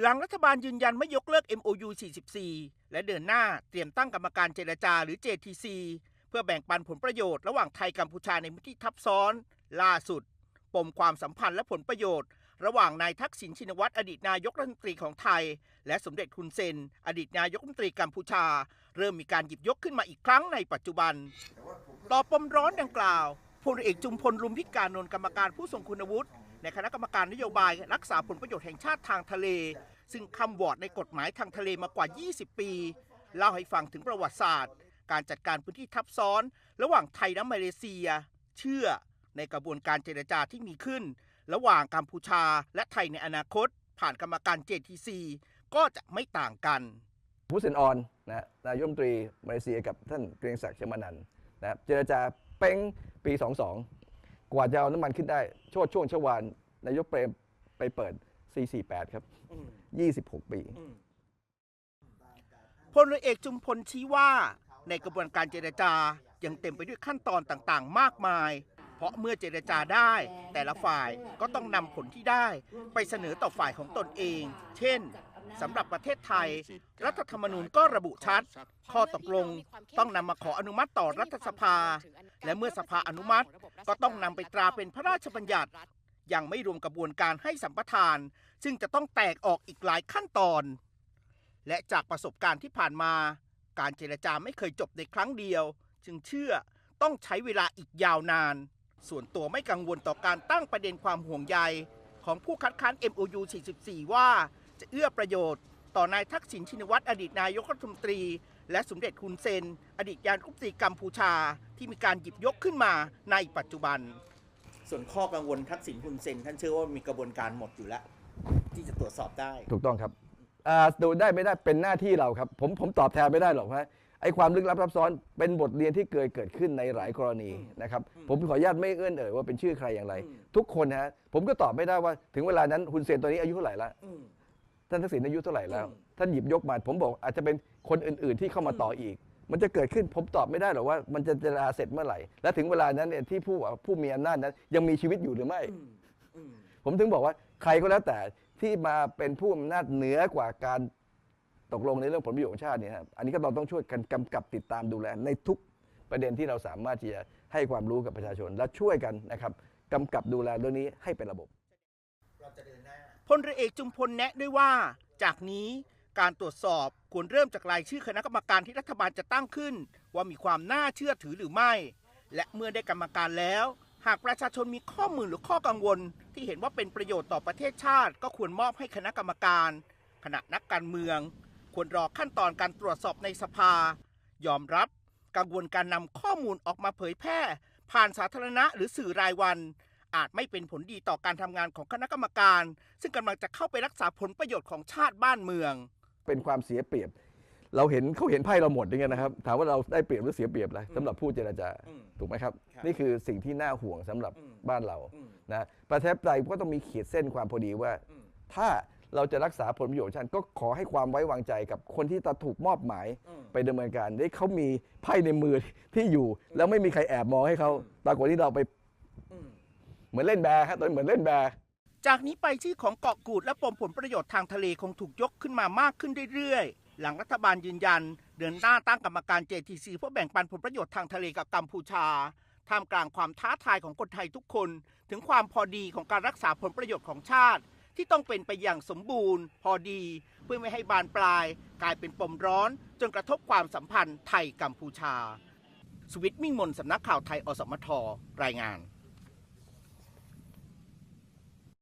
หลังรัฐบาลยืนยันไม่ยกเลิก MOU 44 และเดินหน้าเตรียมตั้งกรรมการเจรจาหรือ JTC เพื่อแบ่งปันผลประโยชน์ระหว่างไทยกัมพูชาในพื้นที่ทับซ้อน ล่าสุด ปมความสัมพันธ์และผลประโยชน์ ระหว่างนายทักษิณชินวัตรอดีตนายกรัฐมนตรีของไทย และสมเด็จฮุนเซน อดีตนายกรัฐมนตรีกัมพูชา เริ่มมีการหยิบยกขึ้นมาอีกครั้งในปัจจุบัน ต่อปมร้อนดังกล่าวพลเอกจุมพลลุมพิการนนท์กรรมการผู้ทรงคุณวุฒิ ในคณะกรรมการนโยบายรักษาผลประโยชน์แห่งชาติทางทะเล ซึ่งคำวอร์ดในกฎหมายทางทะเลมากว่า 20 ปี เล่าให้ฟังถึงประวัติศาสตร์ การจัดการพื้นที่ทับซ้อน ระหว่างไทยและมาเลเซีย เชื่อในกระบวนการเจรจาที่มีขึ้น ระหว่างกัมพูชาและไทยในอนาคต ผ่านกรรมการ JTC ก็จะไม่ต่างกันผู้เซนออนนะนายกรัฐมตรีมาเลเซียกับท่านเกรียงศักดิ์เชมานันท์นะครับเจรจาเป้งปี 22 กว่าจะเอาน้ำมันขึ้นได้โชดช่วงชวานนายกเปรมไปเปิด 448 ครับ 26 ปีพลเรือเอกจุมพลชี้ว่าในกระบวนการเจรจายังเต็มไปด้วยขั้นตอนต่างๆ มากมาย เพราะเมื่อเจรจาได้ แต่ละฝ่ายก็ต้องนำผลที่ได้ ไปเสนอต่อฝ่ายของตนเอง เช่น สำหรับประเทศไทย รัฐธรรมนูญก็ระบุชัด ข้อตกลงต้องนำมาขออนุมัติต่อรัฐสภา และเมื่อสภาอนุมัติก็ต้องนำไปตราเป็นพระราชบัญญัติยังไม่รวมกระบวนการให้สัมปทาน ซึ่งจะต้องแตกออกอีกหลายขั้นตอน และจากประสบการณ์ที่ผ่านมา การเจรจาไม่เคยจบในครั้งเดียว จึงเชื่อต้องใช้เวลาอีกยาวนาน ส่วนตัวไม่กังวลต่อการตั้งประเด็นความห่วงใย ของผู้คัดค้าน MOU 44 ว่า จะเอื้อประโยชน์ ต่อนายทักษิณชินวัตรอดีตนายกรัฐมนตรี และสมเด็จฮุนเซน อดีตยานกุปตรีกัมพูชา ที่มีการหยิบยกขึ้นมาในปัจจุบัน ส่วนข้อกังวลทักษิณฮุนเซน ท่านเชื่อว่ามีกระบวนการหมดอยู่แล้ว ที่จะตรวจสอบได้ ถูกต้องครับอ่าดูได้ไม่ได้เป็นหน้าที่เราครับ ผมผมตอบแทนไม่ได้หรอกนะไอ้ความลึกลับซับซ้อนเป็นบทเรียนที่เกิดเกิดขึ้นในหลายกรณีนะครับ ผมขออนุญาตไม่เอื้อนเอ่ยว่าเป็นชื่อใครอย่างไรอืมทุกคนนะฮะผมก็ตอบไม่ได้ว่าถึงเวลานั้นฮุนเซนตอนนี้อายุเท่าไหร่ละอืม ท่านทักษิณอายุเท่าไหร่แล้วอืมท่านหยิบยกมา ผมบอกอาจจะเป็นคนอื่น ๆ ที่เข้ามาต่ออีก มันจะเกิดขึ้นผมตอบไม่ได้หรอกว่า มันจะเจรจาเสร็จเมื่อไหร่ และถึงเวลานั้นเนี่ยที่ผู้ผู้มีอำนาจนั้น ยังมีชีวิตอยู่หรือไม่อืมอืมผมถึงบอกว่าใครก็แล้วแต่ที่มาเป็นผู้อำนาจเหนือกว่าการตกลงในเรื่องผลประโยชน์ของชาติเนี่ยครับอันนี้ก็เราต้องช่วยกันกำกับติดตามดูแลในทุกประเด็นที่เราสามารถที่จะให้ความรู้กับประชาชนและช่วยกันนะครับกำกับดูแลเรื่องนี้ให้เป็นระบบ พลเรือเอกจุมพลแนะด้วยว่า จากนี้การตรวจสอบควรเริ่มจากรายชื่อคณะกรรมการที่รัฐบาลจะตั้งขึ้น ว่ามีความน่าเชื่อถือหรือไม่ และเมื่อได้กรรมการแล้ว หากประชาชนมีข้อมูลหรือข้อกังวล ที่เห็นว่าเป็นประโยชน์ต่อประเทศชาติ ก็ควรมอบให้คณะกรรมการ ขณะนักการเมือง ควรรอขั้นตอนการตรวจสอบในสภา ยอมรับกังวลการนำข้อมูลออกมาเผยแพร่ ผ่านสาธารณะหรือสื่อรายวัน อาจไม่เป็นผลดีต่อการทำงานของคณะกรรมการ ซึ่งกำลังจะเข้าไปรักษาผลประโยชน์ของชาติบ้านเมือง เป็นความเสียเปรียบ เราเห็นเขาเห็นไพ่เราหมดอย่างเงี้ยนะครับ ถามว่าเราได้เปรียบหรือเสียเปรียบอะไรสำหรับผู้เจรจาอืมถูกไหมครับครับ นี่คือสิ่งที่น่าห่วงสำหรับอืมบ้านเราอืมนะประชาธิปไตยก็ต้องมีขีดเส้นความพอดีว่าอืมถ้าเราจะรักษาผลประโยชน์ชาติก็ขอให้ความไว้วางใจกับคนที่จะถูกมอบหมายอืมไปดำเนินการได้เขามีไพ่ในมือที่อยู่ แล้วไม่มีใครแอบมองให้เขาปรากฏที่เราไปอืมเห มือนเล่นแบร์ครับตอนเหมือนเล่นแบร์จากนี้ไปชื่อของเกาะกูดและปมผลประโยชน์ทางทะเลคงถูกยกขึ้นมามากขึ้นเรื่อยๆ หลังรัฐบาลยืนยัน เดินหน้าตั้งกรรมการ JTC เพื่อแบ่งปันผลประโยชน์ทางทะเลกับกัมพูชาท่ามกลางความท้าทายของคนไทยทุกคน ถึงความพอดีของการรักษาผลประโยชน์ของชาติ ที่ต้องเป็นไปอย่างสมบูรณ์ พอดี เพื่อไม่ให้บานปลาย กลายเป็นปมร้อน จนกระทบความสัมพันธ์ไทยกัมพูชา สวิตมิ่งมนสำนักข่าวไทยอสมทรายงาน